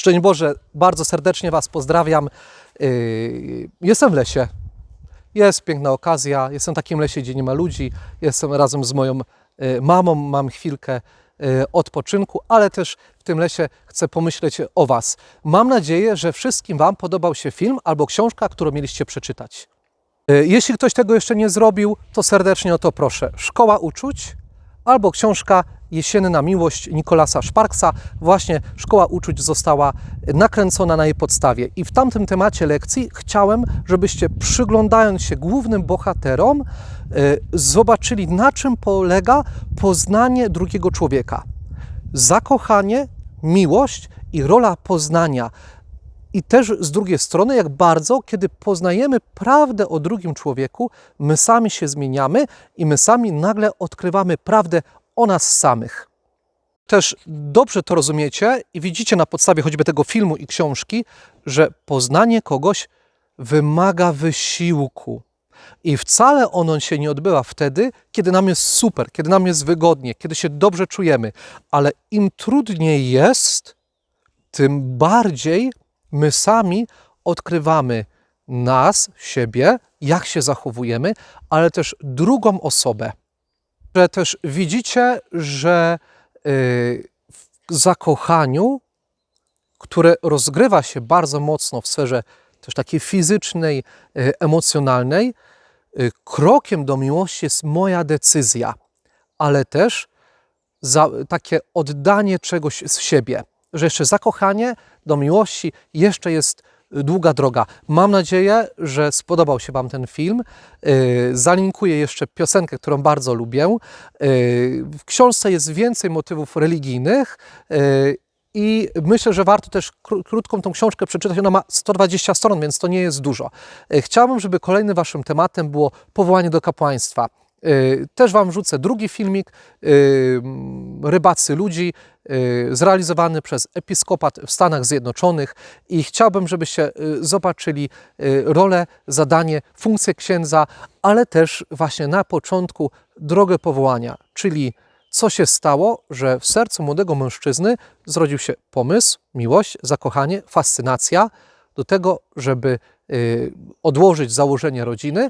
Szczęść Boże, bardzo serdecznie Was pozdrawiam. Yy, Jestem w lesie. Jest piękna okazja. Jestem w takim lesie, gdzie nie ma ludzi. Jestem razem z moją yy, mamą. Mam chwilkę yy, odpoczynku, ale też w tym lesie chcę pomyśleć o Was. Mam nadzieję, że wszystkim Wam podobał się film albo książka, którą mieliście przeczytać. Jeśli ktoś tego jeszcze nie zrobił, to serdecznie o to proszę. Szkoła uczuć albo książka Jesienna miłość Nikolasa Szparksa. Właśnie Szkoła Uczuć została nakręcona na jej podstawie. I w tamtym temacie lekcji chciałem, żebyście przyglądając się głównym bohaterom, y, zobaczyli na czym polega poznanie drugiego człowieka. Zakochanie, miłość i rola poznania. I też z drugiej strony, jak bardzo, kiedy poznajemy prawdę o drugim człowieku, my sami się zmieniamy i my sami nagle odkrywamy prawdę o nas samych. Też dobrze to rozumiecie i widzicie na podstawie choćby tego filmu i książki, że poznanie kogoś wymaga wysiłku. I wcale ono się nie odbywa wtedy, kiedy nam jest super, kiedy nam jest wygodnie, kiedy się dobrze czujemy. Ale im trudniej jest, tym bardziej my sami odkrywamy nas, siebie, jak się zachowujemy, ale też drugą osobę. Że też widzicie, że y, w zakochaniu, które rozgrywa się bardzo mocno w sferze też takiej fizycznej, y, emocjonalnej, y, krokiem do miłości jest moja decyzja, ale też takie oddanie czegoś z siebie, że jeszcze zakochanie do miłości jeszcze jest długa droga. Mam nadzieję, że spodobał się Wam ten film. Yy, Zalinkuję jeszcze piosenkę, którą bardzo lubię. Yy, W książce jest więcej motywów religijnych. yy, I myślę, że warto też kró- krótką tą książkę przeczytać. Ona ma 120 stron, więc to nie jest dużo. Chciałbym, żeby kolejnym Waszym tematem było powołanie do kapłaństwa. Yy, Też Wam wrzucę drugi filmik yy, Rybacy Ludzi, yy, zrealizowany przez Episkopat w Stanach Zjednoczonych i chciałbym, żebyście zobaczyli rolę, zadanie, funkcję księdza, ale też właśnie na początku drogę powołania, czyli co się stało, że w sercu młodego mężczyzny zrodził się pomysł, miłość, zakochanie, fascynacja do tego, żeby odłożyć założenie rodziny,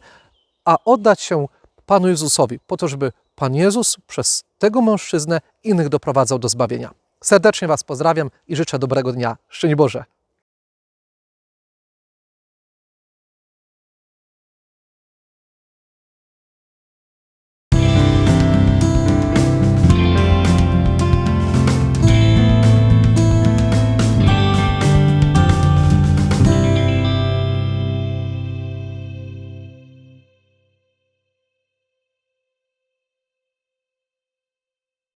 a oddać się Panu Jezusowi, po to, żeby Pan Jezus przez tego mężczyznę innych doprowadzał do zbawienia. Serdecznie Was pozdrawiam i życzę dobrego dnia. Szczęść Boże!